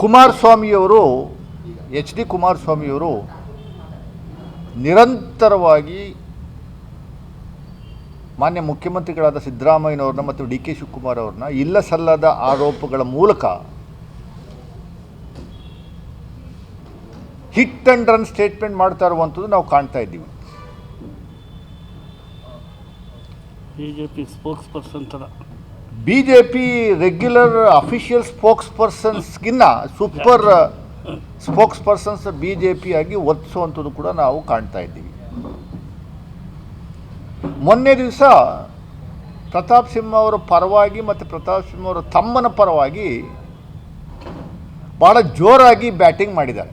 ಕುಮಾರಸ್ವಾಮಿಯವರು, H D ಕುಮಾರಸ್ವಾಮಿಯವರು ನಿರಂತರವಾಗಿ ಮಾನ್ಯ ಮುಖ್ಯಮಂತ್ರಿಗಳಾದ ಸಿದ್ದರಾಮಯ್ಯನವ್ರನ್ನ ಮತ್ತು ಡಿ ಕೆ ಶಿವಕುಮಾರ್ ಅವ್ರನ್ನ ಇಲ್ಲ ಸಲ್ಲದ ಆರೋಪಗಳ ಮೂಲಕ ಹಿಟ್ ಅಂಡ್ ರನ್ ಸ್ಟೇಟ್ಮೆಂಟ್ ಮಾಡ್ತಾ ಇರುವಂಥದ್ದು ನಾವು ಕಾಣ್ತಾ ಇದ್ದೀವಿ. B J P spokesperson ಥರ. B J P regular official spokes ಪರ್ಸನ್ಸ್ಗಿನ್ನ super spokespersons B J P ಆಗಿ ಕೂಡ ನಾವು ಕಾಣ್ತಾ ಇದ್ದೀವಿ. ಮೊನ್ನೆ ದಿವಸ ಪ್ರತಾಪ್ ಸಿಂಹ ಅವರ ಪರವಾಗಿ ಮತ್ತು ಪ್ರತಾಪ್ ಸಿಂಹ ಅವರ ತಮ್ಮನ ಪರವಾಗಿ ಭಾಳ ಜೋರಾಗಿ ಬ್ಯಾಟಿಂಗ್ ಮಾಡಿದ್ದಾರೆ.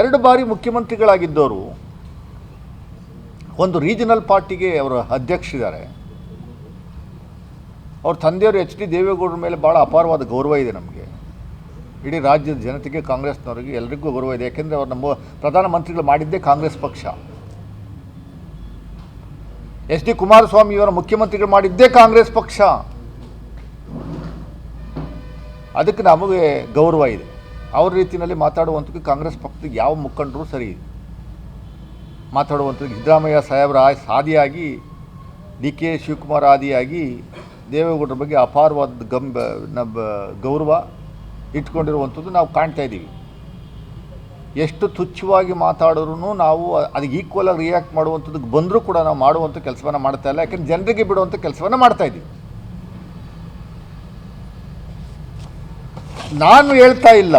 ಎರಡು ಬಾರಿ ಮುಖ್ಯಮಂತ್ರಿಗಳಾಗಿದ್ದವರು ಒಂದು ರೀಜನಲ್ ಪಾರ್ಟಿಗೆ ಅವರು ಅಧ್ಯಕ್ಷರಿದ್ದಾರೆ. ಅವ್ರ ತಂದೆಯವರು ಎಚ್ ಡಿ ದೇವೇಗೌಡರ ಮೇಲೆ ಭಾಳ ಅಪಾರವಾದ ಗೌರವ ಇದೆ ನಮಗೆ. ಇಡೀ ರಾಜ್ಯದ ಜನತೆಗೆ, ಕಾಂಗ್ರೆಸ್ನವರಿಗೆ ಎಲ್ಲರಿಗೂ ಗೌರವ ಇದೆ. ಯಾಕೆಂದರೆ ಅವ್ರು ನಮ್ಮ ಪ್ರಧಾನಮಂತ್ರಿಗಳು ಮಾಡಿದ್ದೇ ಕಾಂಗ್ರೆಸ್ ಪಕ್ಷ. ಎಚ್ ಡಿ ಕುಮಾರಸ್ವಾಮಿಯವರ ಮುಖ್ಯಮಂತ್ರಿಗಳು ಮಾಡಿದ್ದೇ ಕಾಂಗ್ರೆಸ್ ಪಕ್ಷ. ಅದಕ್ಕೆ ನಮಗೆ ಗೌರವ ಇದೆ. ಅವ್ರ ರೀತಿಯಲ್ಲಿ ಮಾತಾಡುವಂಥದ್ದು ಕಾಂಗ್ರೆಸ್ ಪಕ್ಷದ ಯಾವ ಮುಖಂಡರು ಸರಿ ಮಾತಾಡುವಂಥದ್ದು ಸಿದ್ದರಾಮಯ್ಯ ಸಾಹೇಬರ ಆದಿಯಾಗಿ ಡಿ ಕೆ ಶಿವಕುಮಾರ್ ಆದಿಯಾಗಿ ದೇವೇಗೌಡರ ಬಗ್ಗೆ ಅಪಾರವಾದ ಗಂಬ ನಮ್ಮ ಗೌರವ ಇಟ್ಕೊಂಡಿರುವಂಥದ್ದು ನಾವು ಕಾಣ್ತಾ ಇದ್ದೀವಿ. ಎಷ್ಟು ತುಚ್ಛವಾಗಿ ಮಾತಾಡಿದ್ರೂ ನಾವು ಅದಕ್ಕೆ ಈಕ್ವಲಾಗಿ ರಿಯಾಕ್ಟ್ ಮಾಡುವಂಥದ್ದಕ್ಕೆ ಬಂದರೂ ಕೂಡ ನಾವು ಮಾಡುವಂಥ ಕೆಲಸವನ್ನು ಮಾಡ್ತಾ ಇಲ್ಲ. ಯಾಕೆಂದ್ರೆ ಜನರಿಗೆ ಬಿಡುವಂಥ ಕೆಲಸವನ್ನು ಮಾಡ್ತಾ ಇದ್ದೀವಿ. ನಾನು ಹೇಳ್ತಾ ಇಲ್ಲ.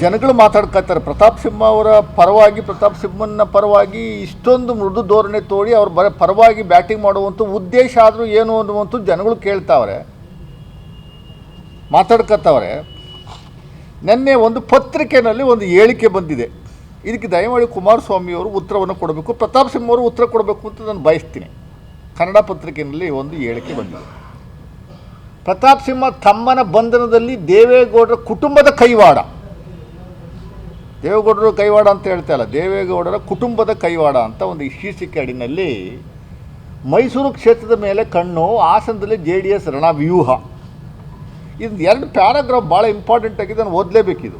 ಜನಗಳು ಮಾತಾಡ್ಕೊತಾರೆ ಪ್ರತಾಪ್ ಸಿಂಹ ಅವರ ಪರವಾಗಿ, ಪ್ರತಾಪ್ ಸಿಂಹನ ಪರವಾಗಿ ಇಷ್ಟೊಂದು ಮೃದು ಧೋರಣೆ ತೋಡಿ ಅವ್ರ ಬರ ಪರವಾಗಿ ಬ್ಯಾಟಿಂಗ್ ಮಾಡುವಂಥ ಉದ್ದೇಶ ಆದರೂ ಏನು ಅನ್ನುವಂಥ ಜನಗಳು ಕೇಳ್ತಾವ್ರೆ. ಮಾತಾಡ್ಕೊತಾವ್ರೆ ನಿನ್ನೆ ಒಂದು ಪತ್ರಿಕೆಯಲ್ಲಿ ಒಂದು ಹೇಳಿಕೆ ಬಂದಿದೆ. ಇದಕ್ಕೆ ದಯಮಾಡಿ ಕುಮಾರಸ್ವಾಮಿಯವರು ಉತ್ತರವನ್ನು ಕೊಡಬೇಕು. ಪ್ರತಾಪ್ ಸಿಂಹ ಅವರು ಉತ್ತರ ಕೊಡಬೇಕು ಅಂತ ನಾನು ಬಯಸ್ತೀನಿ. ಕನ್ನಡ ಪತ್ರಿಕೆಯಲ್ಲಿ ಒಂದು ಹೇಳಿಕೆ ಬಂದಿದೆ. ಪ್ರತಾಪ್ ಸಿಂಹ ತಮ್ಮನ ಬಂಧನದಲ್ಲಿ ದೇವೇಗೌಡರ ಕುಟುಂಬದ ಕೈವಾಡ. ದೇವೇಗೌಡರ ಕೈವಾಡ ಅಂತ ಹೇಳ್ತಾ ಇಲ್ಲ. ದೇವೇಗೌಡರ ಕುಟುಂಬದ ಕೈವಾಡ ಅಂತ ಒಂದು ಶೀರ್ಷಿಕೆ ಅಡಿನಲ್ಲಿ ಮೈಸೂರು ಕ್ಷೇತ್ರದ ಮೇಲೆ ಕಣ್ಣು, ಹಾಸನದಲ್ಲಿ ಜೆ ಡಿ ಎಸ್ ರಣವ್ಯೂಹ. ಇದು ಎರಡು ಪ್ಯಾರಾಗ್ರಾಫ್ ಭಾಳ ಇಂಪಾರ್ಟೆಂಟ್ ಆಗಿದೆ ನಾನು ಓದಲೇಬೇಕಿದು.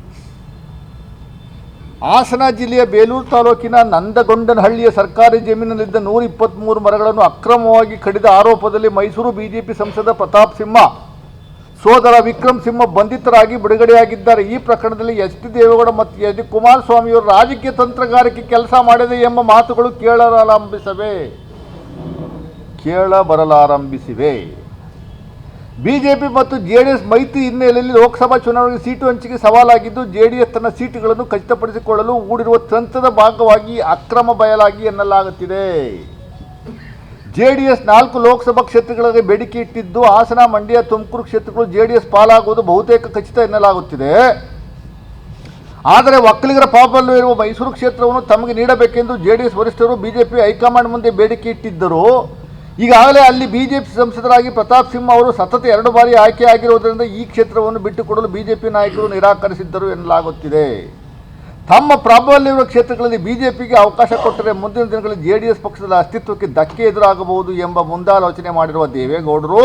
ಹಾಸನ ಜಿಲ್ಲೆಯ ಬೇಲೂರು ತಾಲೂಕಿನ ನಂದಗೊಂಡನಹಳ್ಳಿಯ ಸರ್ಕಾರಿ ಜಮೀನಿನಲ್ಲಿದ್ದ ನೂರ ಇಪ್ಪತ್ತ್ಮೂರು ಮರಗಳನ್ನು ಅಕ್ರಮವಾಗಿ ಕಡಿದ ಆರೋಪದಲ್ಲಿ ಮೈಸೂರು ಬಿಜೆಪಿ ಸಂಸದ ಪ್ರತಾಪ್ ಸಿಂಹ. ಸೋದರ ವಿಕ್ರಮ್ ಸಿಂಹ ಬಂಧಿತರಾಗಿ ಬಿಡುಗಡೆಯಾಗಿದ್ದಾರೆ. ಈ ಪ್ರಕರಣದಲ್ಲಿ ಎಚ್ ಡಿ ದೇವೇಗೌಡ ಮತ್ತು ಎಚ್ ಡಿ ಕುಮಾರಸ್ವಾಮಿಯವರು ರಾಜಕೀಯ ತಂತ್ರಗಾರಿಕೆ ಕೆಲಸ ಮಾಡಿದೆ ಎಂಬ ಮಾತುಗಳು ಕೇಳಲಾರಂಭಿಸವೆ. ಕೇಳ ಬರಲಾರಂಭಿಸಿವೆ ಬಿಜೆಪಿ ಮತ್ತು ಜೆಡಿಎಸ್ ಮೈತ್ರಿ ಹಿನ್ನೆಲೆಯಲ್ಲಿ ಲೋಕಸಭಾ ಚುನಾವಣೆಗೆ ಸೀಟು ಹಂಚಿಕೆ ಸವಾಲಾಗಿದ್ದು, ಜೆಡಿಎಸ್ ತನ್ನ ಸೀಟುಗಳನ್ನು ಖಚಿತಪಡಿಸಿಕೊಳ್ಳಲು ಹೂಡಿರುವ ತಂತ್ರದ ಭಾಗವಾಗಿ ಅಕ್ರಮ ಬಯಲಾಗಿ ಎನ್ನಲಾಗುತ್ತಿದೆ. ಜೆಡಿಎಸ್ ನಾಲ್ಕು ಲೋಕಸಭಾ ಕ್ಷೇತ್ರಗಳಿಗೆ ಬೇಡಿಕೆ ಇಟ್ಟಿದ್ದು, ಹಾಸನ, ಮಂಡ್ಯ, ತುಮಕೂರು ಕ್ಷೇತ್ರಗಳು ಜೆಡಿಎಸ್ ಪಾಲಾಗುವುದು ಬಹುತೇಕ ಖಚಿತ ಎನ್ನಲಾಗುತ್ತಿದೆ. ಆದರೆ ಒಕ್ಕಲಿಗರ ಪಾಪಲ್ಲೂ ಇರುವ ಮೈಸೂರು ಕ್ಷೇತ್ರವನ್ನು ತಮಗೆ ನೀಡಬೇಕೆಂದು ಜೆಡಿಎಸ್ ವರಿಷ್ಠರು ಬಿಜೆಪಿ ಹೈಕಮಾಂಡ್ ಮುಂದೆ ಬೇಡಿಕೆ ಇಟ್ಟಿದ್ದರು ಈಗಾಗಲೇ ಅಲ್ಲಿ ಬಿಜೆಪಿ ಸಂಸದರಾಗಿ ಪ್ರತಾಪ್ ಸಿಂಹ ಅವರು ಸತತ ಎರಡು ಬಾರಿ ಆಯ್ಕೆಯಾಗಿರುವುದರಿಂದ ಈ ಕ್ಷೇತ್ರವನ್ನು ಬಿಟ್ಟುಕೊಡಲು ಬಿಜೆಪಿ ನಾಯಕರು ನಿರಾಕರಿಸಿದ್ದರು ಎನ್ನಲಾಗುತ್ತಿದೆ. ತಮ್ಮ ಪ್ರಾಬಲ್ಯವಿರುವ ಕ್ಷೇತ್ರಗಳಲ್ಲಿ ಬಿಜೆಪಿಗೆ ಅವಕಾಶ ಕೊಟ್ಟರೆ ಮುಂದಿನ ದಿನಗಳಲ್ಲಿ ಜೆಡಿಎಸ್ ಪಕ್ಷದ ಅಸ್ತಿತ್ವಕ್ಕೆ ಧಕ್ಕೆ ಎದುರಾಗಬಹುದು ಎಂಬ ಮುಂದಾಲೋಚನೆ ಮಾಡಿರುವ ದೇವೇಗೌಡರು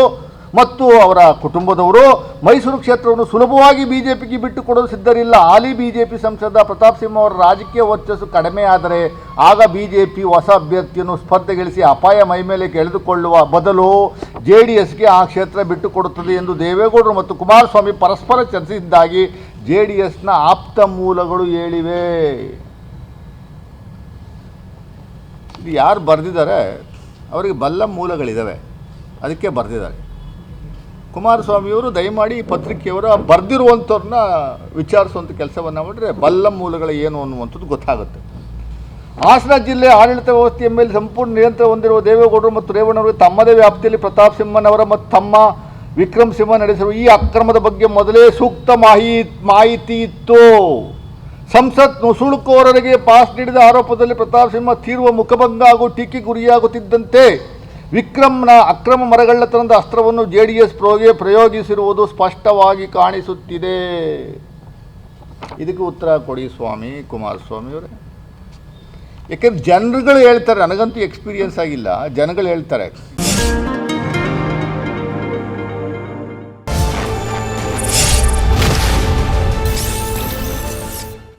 ಮತ್ತು ಅವರ ಕುಟುಂಬದವರು ಮೈಸೂರು ಕ್ಷೇತ್ರವನ್ನು ಸುಲಭವಾಗಿ ಬಿಜೆಪಿಗೆ ಬಿಟ್ಟುಕೊಡಲು ಸಿದ್ಧರಿಲ್ಲ. ಹಾಲಿ ಬಿಜೆಪಿ ಸಂಸದ ಪ್ರತಾಪ್ ಸಿಂಹ ಅವರ ರಾಜಕೀಯ ವರ್ಚಸ್ಸು ಕಡಿಮೆ ಆದರೆ ಆಗ ಬಿಜೆಪಿ ಹೊಸ ಅಭ್ಯರ್ಥಿಯನ್ನು ಸ್ಪರ್ಧೆಗಿಳಿಸಿ ಅಪಾಯ ಮೈಮೇಲೆ ಕೆಳೆದುಕೊಳ್ಳುವ ಬದಲು ಜೆ ಡಿ ಎಸ್ಗೆ ಆ ಕ್ಷೇತ್ರ ಬಿಟ್ಟುಕೊಡುತ್ತದೆ ಎಂದು ದೇವೇಗೌಡರು ಮತ್ತು ಕುಮಾರಸ್ವಾಮಿ ಪರಸ್ಪರ ಚರ್ಚಿಸಿದ್ದಾಗಿ ಜೆ ಡಿ ಎಸ್ನ ಆಪ್ತ ಮೂಲಗಳು ಹೇಳಿವೆ. ಇದು ಯಾರು ಬರೆದಿದ್ದಾರೆ? ಅವರಿಗೆ ಬಲ್ಲ ಮೂಲಗಳಿದ್ದಾವೆ ಅದಕ್ಕೆ ಬರೆದಿದ್ದಾರೆ. ಕುಮಾರಸ್ವಾಮಿಯವರು ದಯಮಾಡಿ ಈ ಪತ್ರಿಕೆಯವರ ಬರೆದಿರುವಂಥವ್ರನ್ನ ವಿಚಾರಿಸುವಂಥ ಕೆಲಸವನ್ನು ಮಾಡಿದ್ರೆ ಬಲ್ಲ ಮೂಲಗಳು ಏನು ಅನ್ನುವಂಥದ್ದು ಗೊತ್ತಾಗುತ್ತೆ. ಹಾಸನ ಜಿಲ್ಲೆ ಆಡಳಿತ ವ್ಯವಸ್ಥೆಯ ಮೇಲೆ ಸಂಪೂರ್ಣ ನಿಯಂತ್ರಣ ಹೊಂದಿರುವ ದೇವೇಗೌಡರು ಮತ್ತು ರೇವಣ್ಣವರು ತಮ್ಮದೇ ವ್ಯಾಪ್ತಿಯಲ್ಲಿ ಪ್ರತಾಪ್ ಸಿಂಹನವರ ಮತ್ತು ತಮ್ಮ ವಿಕ್ರಮ್ ಸಿಂಹ ನಡೆಸಿರುವ ಈ ಅಕ್ರಮದ ಬಗ್ಗೆ ಮೊದಲೇ ಸೂಕ್ತ ಮಾಹಿತಿ ಮಾಹಿತಿ ಇತ್ತು. ಸಂಸತ್ ನುಸುಳುಕೋರರಿಗೆ ಪಾಸ್ ನೀಡಿದ ಆರೋಪದಲ್ಲಿ ಪ್ರತಾಪ್ ಸಿಂಹ ತೀರುವ ಮುಖಭಂಗ ಹಾಗೂ ಟೀಕೆ ಗುರಿಯಾಗುತ್ತಿದ್ದಂತೆ ವಿಕ್ರಮ್ನ ಅಕ್ರಮ ಮರಗಳ್ಳತನದ ಅಸ್ತ್ರವನ್ನು ಜೆ ಡಿ ಎಸ್ ಪ್ರೋಗೆ ಪ್ರಯೋಗಿಸಿರುವುದು ಸ್ಪಷ್ಟವಾಗಿ ಕಾಣಿಸುತ್ತಿದೆ. ಇದಕ್ಕೆ ಉತ್ತರ ಕೊಡಿ ಸ್ವಾಮಿ, ಕುಮಾರಸ್ವಾಮಿ ಅವರೇ. ಯಾಕೆಂದ್ರೆ ಜನರುಗಳು ಹೇಳ್ತಾರೆ, ನನಗಂತೂ ಎಕ್ಸ್ಪೀರಿಯನ್ಸ್ ಆಗಿಲ್ಲ. ಜನಗಳು ಹೇಳ್ತಾರೆ.